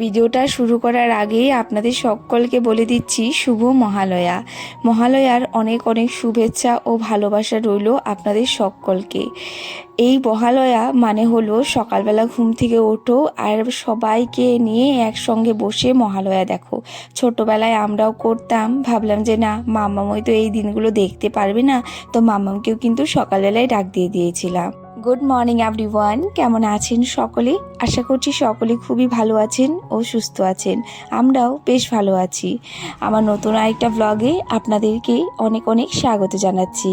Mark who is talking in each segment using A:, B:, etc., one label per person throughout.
A: ভিডিওটা শুরু করার আগেই আপনাদের সকলকে বলে দিচ্ছি শুভ মহালয়া। মহালয়ার অনেক অনেক শুভেচ্ছা ও ভালোবাসা রইল আপনাদের সকলকে। এই মহালয়া মানে হলো সকালবেলা ঘুম থেকে ওঠো আর সবাইকে নিয়ে একসঙ্গে বসে মহালয়া দেখো। ছোটোবেলায় আমরাও করতাম, ভাবলাম যে না, মামামই তো এই দিনগুলো দেখতে পারবে না, তো মামামকেও কিন্তু সকালবেলায় ডাক দিয়ে দিয়েছিলাম। গুড মর্নিং এভরিওয়ান, কেমন আছেন সকলে? আশা করছি সকলে খুবই ভালো আছেন ও সুস্থ আছেন। আমরাও বেশ ভালো আছি। আমার নতুন আরেকটা ব্লগে আপনাদেরকে অনেক অনেক স্বাগত জানাচ্ছি।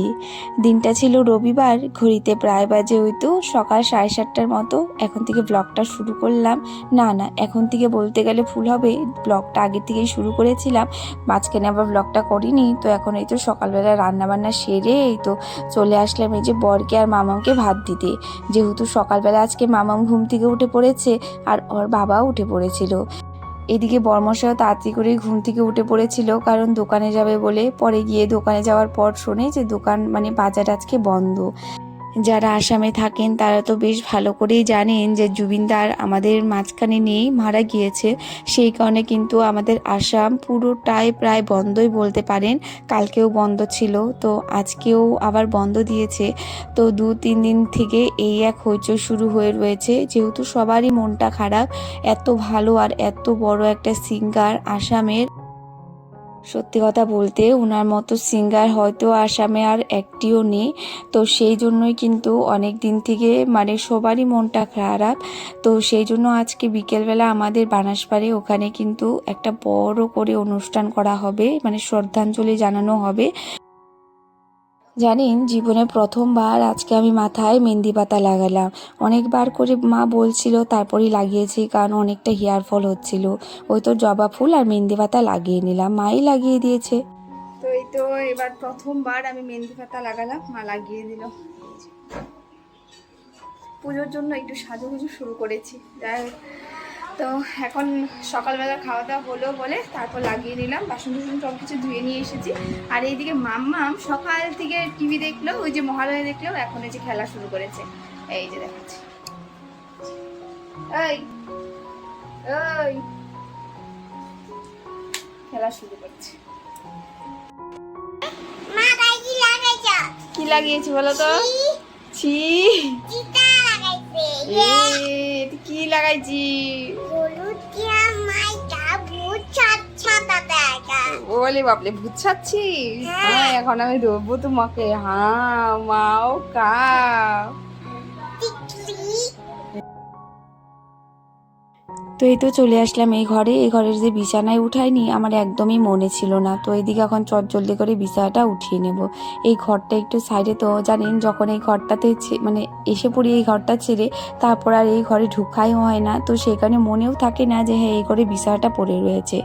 A: দিনটা ছিল রবিবার, ঘড়িতে প্রায় বাজে হয়তো সকাল সাড়ে সাতটার মতো এখন থেকে ব্লগটা শুরু করলাম। না না, এখন থেকে বলতে গেলে ভুল হবে ব্লগটা আগের থেকেই শুরু করেছিলাম, মাঝখানে আবার ব্লগটা করিনি, তো এখন এই তো সকালবেলা রান্নাবান্না সেরে এই তো চলে আসলাম এই যে বরকে আর মামাকে ভাত দিতে। যেহেতু সকালবেলা আজকে মামাম ঘুম থেকে উঠে পড়েছে আর ওর বাবাও উঠে পড়েছিল। এদিকে বর্মশাও তাড়াতাড়ি করে ঘুম থেকে উঠে পড়েছিল, কারণ দোকানে যাবে বলে পরে গিয়ে দোকানে যাওয়ার পর শোনে যে দোকান মানে বাজার আজকে বন্ধ। যারা আসামে থাকেন, তারা তো বেশ ভালো করেই জানেন যে জুবিনদার আমাদের মাঝখানে নেই, মারা গিয়েছে। সেই কারণে কিন্তু আমাদের আসাম পুরোটাই প্রায় বন্ধই বলতে পারেন। কালকেও বন্ধ ছিল, তো আজকেও আবার বন্ধ দিয়েছে। তো দু, তিন দিন থেকে এই এক হইচই শুরু হয়ে রয়েছে। যেহেতু সবারই মনটা খারাপ, এত ভালো আর এত বড় একটা সিঙ্গার আসামের সত্যি কথা বলতে ওনার মতো সিঙ্গার হয়তো আসামে আর একটিও নেই। তো সেই জন্যই কিন্তু অনেক দিন থেকে মানে সবারই মনটা খারাপ। তো সেই জন্য আজকে বিকেলবেলা আমাদের বানাসপাড়ে ওখানে কিন্তু একটা বড় করে অনুষ্ঠান করা হবে। মানে শ্রদ্ধাঞ্জলি জানানো হবে। জানেন, জীবনে প্রথমবার আজকে আমি মাথায় মেহেন্দি পাতা লাগালাম। অনেকবার করে মা বলছিল, তারপরেই লাগিয়েছি কারণ অনেকটা হেয়ার ফল হচ্ছিল। ওই তো জবা ফুল আর মেহেন্দি পাতা লাগিয়ে নিলাম। মাই লাগিয়ে দিয়েছে।
B: তো এই তো এবার প্রথমবার আমি মেহেন্দি পাতা লাগালাম। মা লাগিয়ে দিল। পুজোর জন্য একটু সাজুগুজু শুরু করেছি। যাই তো এখন সকালবেলা খাওয়া দাওয়া হলো বলে তারপর লাগিয়ে নিলাম। বাসন টাসন সব কিছু ধুয়ে নিয়ে এসেছি। আর এইদিকে মাম্মাম সকাল থেকে টিভি দেখল ওই যে মহালয়া দেখল এখন এই যে খেলা শুরু করেছে। এই যে দেখাচ্ছি। এই এই খেলা শুরু করছে। কি লাগিয়েছি বলো তো? ছি। কি লাগাইছি? বলে বাপলে ভূত ছাড়ছি হ্যাঁ এখন আমি দেবো তোমাকে। হ্যাঁ মাও কা
A: তো এই তো চলে আসলাম এই ঘরে। এই ঘরের যে বিছানায় উঠাইনি, আমার একদমই মনে ছিল না। তো এইদিকে এখন চটজলদি করে বিছানাটা উঠিয়ে নেব। এই ঘরটা একটু সাইডে তো জানেন, যখন এই ঘরটাতে মানে এসে পড়ি এই ঘরটা ছেড়ে, তারপর আর এই ঘরে ঢুকাই হয় না। তো সেখানে মনেও থাকে না যে হ্যাঁ এই ঘরে বিছানাটা পড়ে রয়েছে।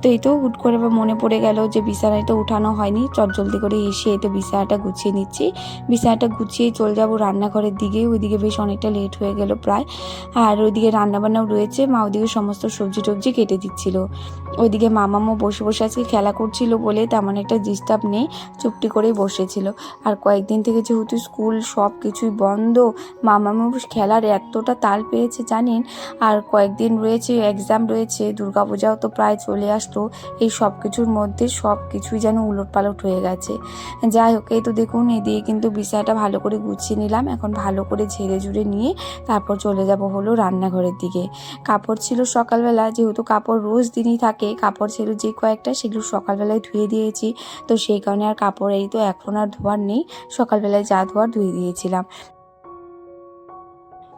A: তো এই তো হুট করে মনে পড়ে গেল যে, বিছানায় তো উঠানো হয়নি। চটজলদি করে এসে এই তো বিছানাটা গুছিয়ে নিচ্ছি। বিছানাটা গুছিয়ে চলে যাব রান্নাঘরের দিকে। ওইদিকে বেশ অনেকটা লেট হয়ে গেল প্রায়। আর ওইদিকে রান্নাবান্নাও রয়েছে। মা ওদিকে সমস্ত সবজি টবজি কেটে দিচ্ছিল। ওইদিকে মামামও বসে বসে আজকে খেলা করছিল বলে তেমন একটা ডিস্টার্ব নেই, চুপটি করেই বসেছিল। আর কয়েকদিন থেকে যেহেতু স্কুল সব কিছুই বন্ধ, মামামও খেলার এতটা তাল পেয়েছে জানেন? আর কয়েকদিন রয়েছে এক্সাম রয়েছে, দুর্গাপূজাও তো প্রায় চলে আসতো এই সব কিছুর মধ্যে সব কিছুই যেন উলট পালট হয়ে গেছে। যাই হোক, এই তো দেখুন, এদিকে কিন্তু বিছানাটা ভালো করে গুছিয়ে নিলাম, এখন ভালো করে ঝেড়ে ঝুড়ে নিয়ে তারপর চলে যাব হলো রান্নাঘরের দিকে। কাপড় ছিল সকালবেলা, যেহেতু কাপড় রোজ দিনই থাকে, কাপড় ছিল যে কয়েকটা সেগুলো সকালবেলায় ধুয়ে দিয়েছি। তো সেই কারণে আর কাপড় এই তো এখন আর ধোয়ার নেই, সকালবেলায় যা ধোয়ার ধুয়ে দিয়েছিলাম।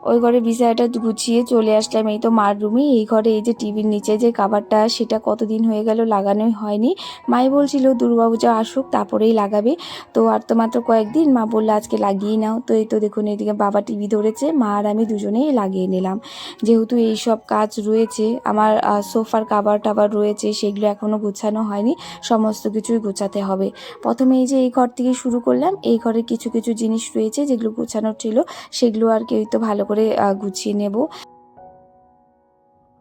A: ওই ঘরে বিছানাটা গুছিয়ে চলে আসলাম। এই তো মার রুমে। এই ঘরে এই যে টিভির নিচে যে কাভারটা সেটা কতদিন হয়ে গেল লাগানোই হয়নি। মাই বলছিল, দুর্গাপূজা আসুক, তারপরেই লাগাবে। তো আর তো মাত্র কয়েকদিন, মা বলল, আজকে লাগিয়ে নাও। তো এই তো দেখুন, এদিকে বাবা টিভি ধরেছে, মা আর আমি দুজনেই লাগিয়ে নিলাম। যেহেতু এই সব কাজ রয়েছে, আমার সোফার কাবার টাবার রয়েছে, সেগুলো এখনও গুছানো হয়নি, সমস্ত কিছুই গোছাতে হবে। প্রথমে এই যে এই ঘর থেকে শুরু করলাম, এই ঘরে কিছু কিছু জিনিস রয়েছে, যেগুলো গোছানোর ছিল, সেগুলো আর কি ওই তো ভালো করে গুছিয়ে নেব।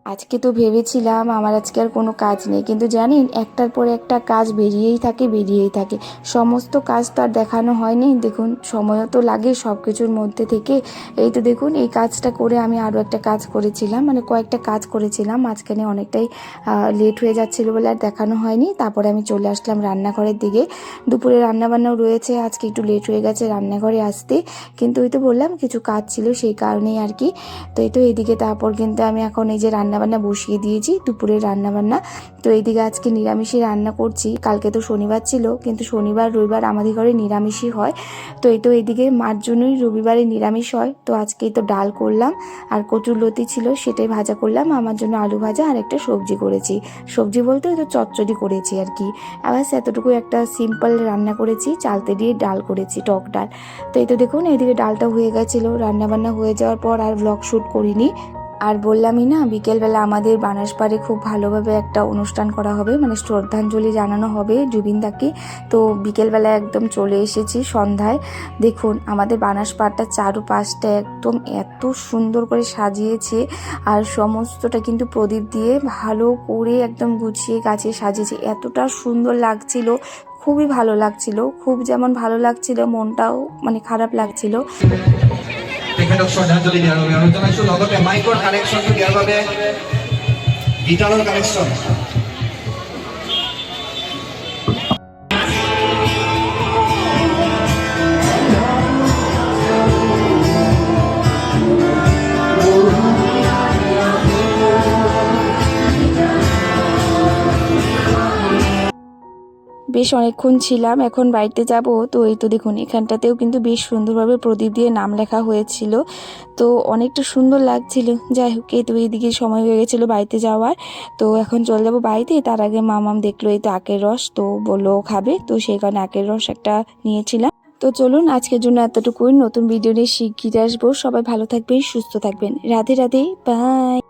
A: আজকে তো ভেবেছিলাম আমার আজকে আর কোনো কাজ নেই, কিন্তু জানেন, একটার পর একটা কাজ বেরিয়েই থাকে বেরিয়েই থাকে। সমস্ত কাজ তো আর দেখানো হয়নি। দেখুন, সময়ও তো লাগে সব কিছুর মধ্যে থেকে। এই তো দেখুন, এই কাজটা করে আমি আরও একটা কাজ করেছিলাম মানে কয়েকটা কাজ করেছিলাম। মাঝখানে অনেকটাই লেট হয়ে যাচ্ছিল বলে আর দেখানো হয়নি। তারপরে আমি চলে আসলাম রান্নাঘরের দিকে। দুপুরে রান্নাবান্নাও রয়েছে, আজকে একটু লেট হয়ে গেছে রান্নাঘরে আসতে। কিন্তু ওই তো বললাম, কিছু কাজ ছিল সেই কারণেই আর কি। তো এই তো এইদিকে তারপর কিন্তু আমি এখন এই যে রান্নাবান্না বসিয়ে দিয়েছি, দুপুরের রান্নাবান্না। তো এইদিকে আজকে নিরামিষই রান্না করছি, কালকে তো শনিবার ছিল, কিন্তু শনিবার, রবিবার আমাদের ঘরে নিরামিষই হয়। তো এই তো এইদিকে মার জন্যই রবিবারে নিরামিষ হয়। তো আজকে এই তো ডাল করলাম, আর কচুর লতি ছিল সেটাই ভাজা করলাম। আমার জন্য আলু ভাজা আর একটা সবজি করেছি। সবজি বলতে তো চচ্চড়ি করেছি আর কি। আবার এতটুকু একটা সিম্পল রান্না করেছি, চালতে দিয়ে ডাল করেছি, টক ডাল। তো এই তো দেখুন, এইদিকে ডালটা হয়ে গেছিল। রান্নাবান্না হয়ে যাওয়ার পর আর ব্লগ শ্যুট করিনি। আর বললামই না, বিকেলবেলা আমাদের বানাসপাড়ে খুব ভালোভাবে একটা অনুষ্ঠান করা হবে মানে শ্রদ্ধাঞ্জলি জানানো হবে জুবিনদাকে। তো বিকেলবেলা একদম চলে এসেছি সন্ধ্যায়। দেখুন, আমাদের বানাসপাড়টা চারুপাশটা একদম এত সুন্দর করে সাজিয়েছে, আর সমস্তটা কিন্তু প্রদীপ দিয়ে ভালো করে একদম গুছিয়ে গাছে সাজিয়েছে। এতটা সুন্দর লাগছিল, খুবই ভালো লাগছিল, খুব যেমন ভালো লাগছিল, মনটাও মানে খারাপ লাগছিল।
C: তেখেতক শ্ৰদ্ধাঞ্জলি দিয়াৰ বাবে আৰু জনাইছোঁ লগতে মাইকৰ কানেকশ্যনটো দিয়াৰ বাবে গীটাৰৰ কানেকশ্যন
A: বেশ অনেকক্ষণ ছিলাম, এখন বাড়িতে যাব। তো এই তো দেখুন, এখানটাতেও কিন্তু বেশ সুন্দরভাবে প্রদীপ দিয়ে নাম লেখা হয়েছিল। তো অনেকটা সুন্দর লাগছিল। যাই হোক, এই তো এইদিকে সময় হয়ে গেছিল বাড়িতে যাওয়ার। তো এখন চলে যাব বাড়িতে। তার আগে মামাম দেখল এই তো আখের রস, তো বলল খাবে। তো সেই কারণে আখের রস একটা নিয়েছিলাম। তো চলুন, আজকের জন্য এতটুকুই। নতুন ভিডিও নিয়ে শিগগির আসব। সবাই ভালো থাকবেন, সুস্থ থাকবেন। রাধে রাধে, বাই।